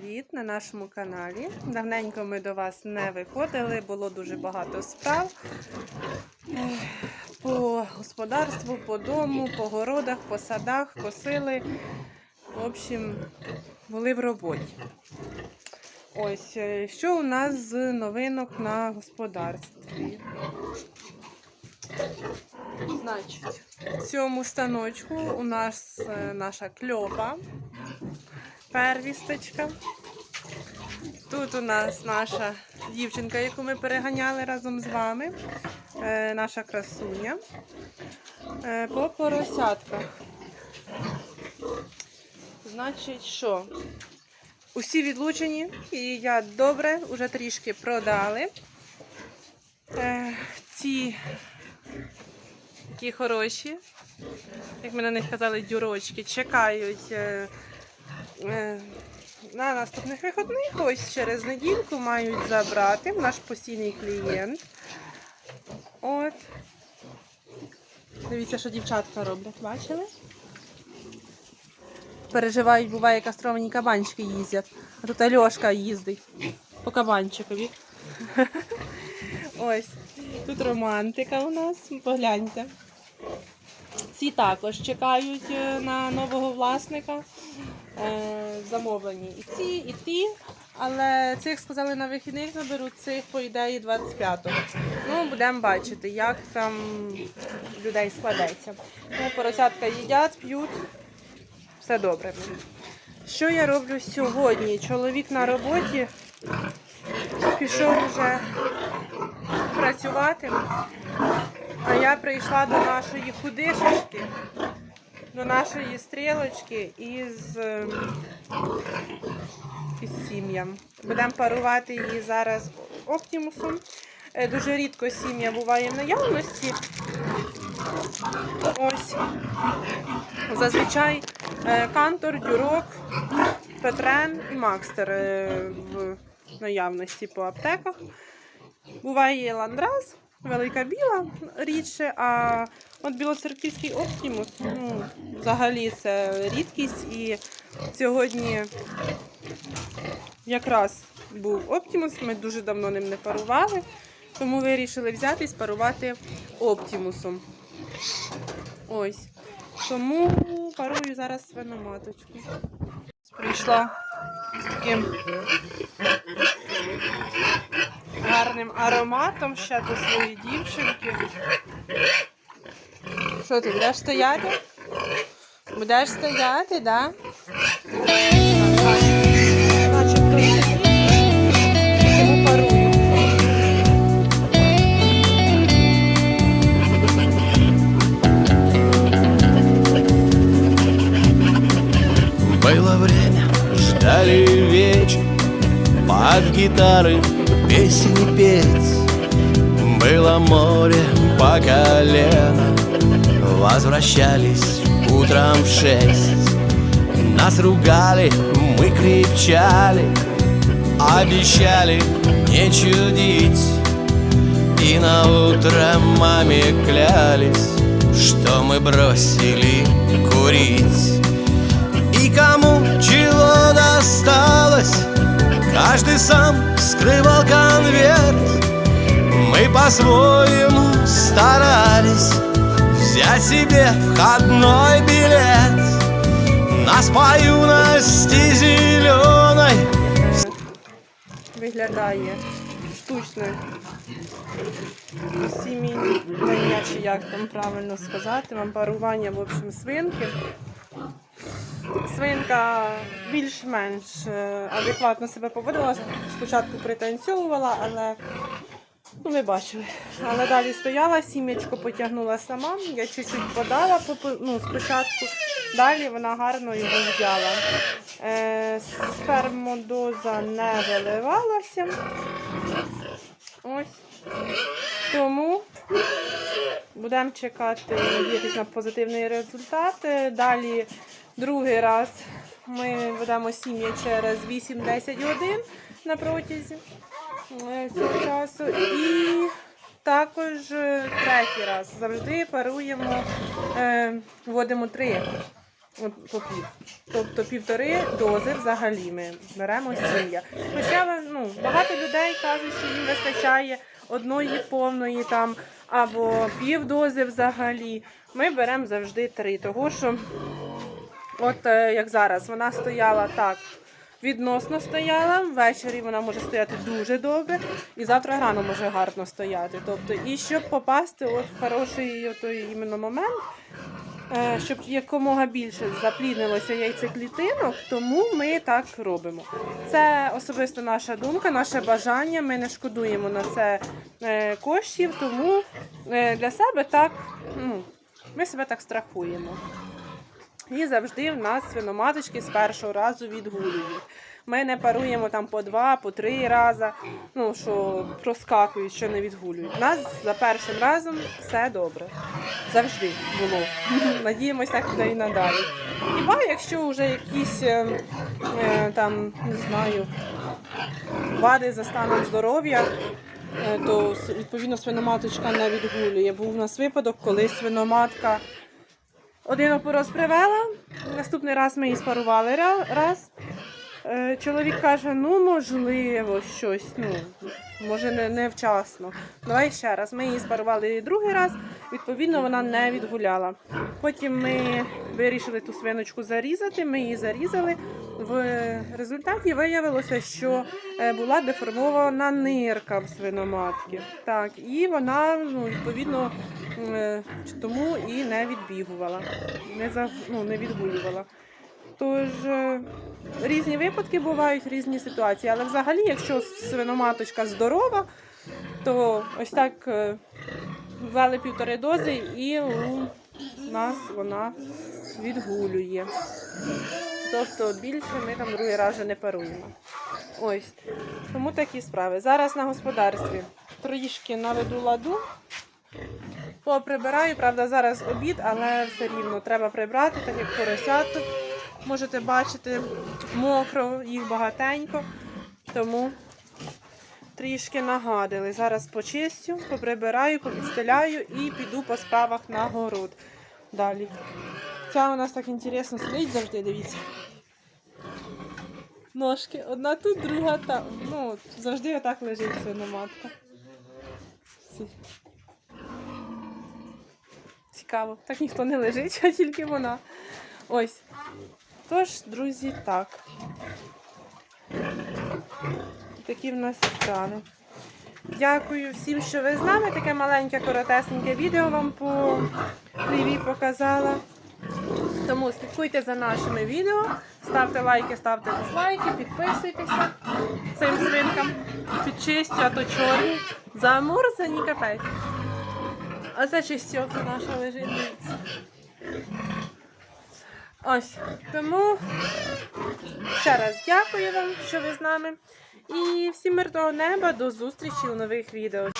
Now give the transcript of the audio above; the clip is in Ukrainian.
привіт на нашому каналі. Давненько ми до вас не виходили, було дуже багато справ по господарству, по дому, по городах, по садах, косили. В общем, були в роботі. Ось, е, що у нас з новинок на господарстві? Значить, в цьому станочку у нас е, наша кльопа, первісточка. Тут у нас наша дівчинка, яку ми переганяли разом з вами, е, наша красуня. Е, По поросятках. Значить, що? Усі відлучені, і я добре вже трішки продали. Е, Ці такі хороші, як ми на них казали, дюрочки, чекають на наступних виходних. Ось через недільку мають забрати наш постійний клієнт. От. Дивіться, що дівчатка роблять, бачили? Переживають, буває, кастровані кабанчики їздять. А тут Альошка їздить по кабанчикові. Ось. Тут романтика у нас, погляньте. Ці також чекають е, на нового власника. Е, замовлені і ці, і ті. Але цих сказали на вихідних заберуть, цих по ідеї 25-го. Ну, будемо бачити, як там людей складеться. Ну, поросятка їдять, п'ють. Все добре. Що я роблю сьогодні? Чоловік на роботі пішов вже працювати. А я прийшла до нашої худишечки, до нашої стрілочки із, е, із сім'ям. Будемо парувати її зараз оптимусом. Е, Дуже рідко сім'я буває в наявності. Ось. Зазвичай е, кантор, дюрок, петрен і макстер е, в наявності по аптеках. Буває ландраз, велика біла рідше, а от білоцерківський оптимус, ну, взагалі це рідкість. І сьогодні якраз був оптимус, ми дуже давно ним не парували, тому вирішили взяти і спарувати оптимусом. Ось. Тому парую зараз свиноматочку. Прийшла з таким гарним ароматом ще до своєї дівчинки. Що ти будеш стояти? Будеш стояти, да? Под гитары песни петь. Было море по колено Возвращались утром в шесть. Нас ругали, мы кричали Обещали не чудить. И на утро маме клялись Что мы бросили курить. И кому чего досталось Каждый сам скрывал конверт. Мы по-своему старались Взять себе входной билет. Нас по юности зеленой. Виглядає штучне сім'я, чи як там правильно сказати, вам парування, в общем, свинки. Свинка більш-менш е, адекватно себе поводила. Спочатку пританцьовувала, але ну, ви бачили. Але далі стояла, сім'ячко потягнула сама. Я чуть-чуть подала ну, спочатку, далі вона гарно його взяла. Е, спермодоза не виливалася. Ось. Тому будемо чекати, надіятися на позитивний результат. Е, Далі другий раз ми ведемо сім'ї через 8-10 годин на протязі е, цього часу. І також е, третій раз завжди паруємо, е, вводимо три От по пів. Тобто півтори дози взагалі ми беремо сім'я. Хоча ну, багато людей кажуть, що їм вистачає одної повної там або пів дози взагалі. Ми беремо завжди три, того що от е, як зараз вона стояла так. Відносно стояла, ввечері вона може стояти дуже добре, і завтра рано може гарно стояти. Тобто, і щоб попасти от в хороший той іменно момент, е, щоб якомога більше запліднилося яйцеклітинок, тому ми так робимо. Це особисто наша думка, наше бажання. Ми не шкодуємо на це е, коштів, тому для себе так, ну, ми себе так страхуємо. І завжди в нас свиноматочки з першого разу відгулюють. Ми не паруємо там по два, по три рази, ну що проскакують, що не відгулюють. У нас за першим разом все добре. Завжди було. Надіємося, так буде і надалі. Хіба якщо вже якісь е, е, там, не знаю, вади за станом здоров'я, е, то відповідно свиноматочка не відгулює. Був у нас випадок, коли свиноматка один опороз привела, наступний раз ми її спарували раз. Е, Чоловік каже, ну можливо, щось, ну, може не, не вчасно. Давай ще раз. Ми її спарували другий раз, відповідно, вона не відгуляла. Потім ми вирішили ту свиночку зарізати, ми її зарізали. В результаті виявилося, що е, була деформована нирка в свиноматки. Так, і вона ну, відповідно е, тому і не відбігувала, не, за, ну, не відгулювала. Тож е, різні випадки бувають, різні ситуації. Але взагалі, якщо свиноматочка здорова, то ось так ввели півтори дози і у нас вона відгулює. Тобто більше ми там другий раз не паруємо. Ось. Тому такі справи. Зараз на господарстві трішки наведу ладу. Поприбираю, правда, зараз обід, але все рівно треба прибрати, так як поросяток. Можете бачити, мокро, їх багатенько. Тому трішки нагадили. Зараз почистю, поприбираю, попідстеляю і піду по справах на город. Далі. Ця у нас так інтересно сидить завжди, дивіться. Ножки. Одна тут, друга там. Ну, завжди отак лежить свиноматка. Ці. Цікаво. Так ніхто не лежить, а тільки вона. Ось. Тож, друзі, так. Такі в нас справи. Дякую всім, що ви з нами. Таке маленьке, коротесеньке відео вам по Ліві показала. Тому слідкуйте за нашими відео, ставте лайки, ставте дизлайки, підписуйтеся цим свинкам. Підчистю, а то чорні. Замурзані капець. А це чистьока наша лежить. Ось. Тому ще раз дякую вам, що ви з нами. І всім мирного неба. До зустрічі у нових відео.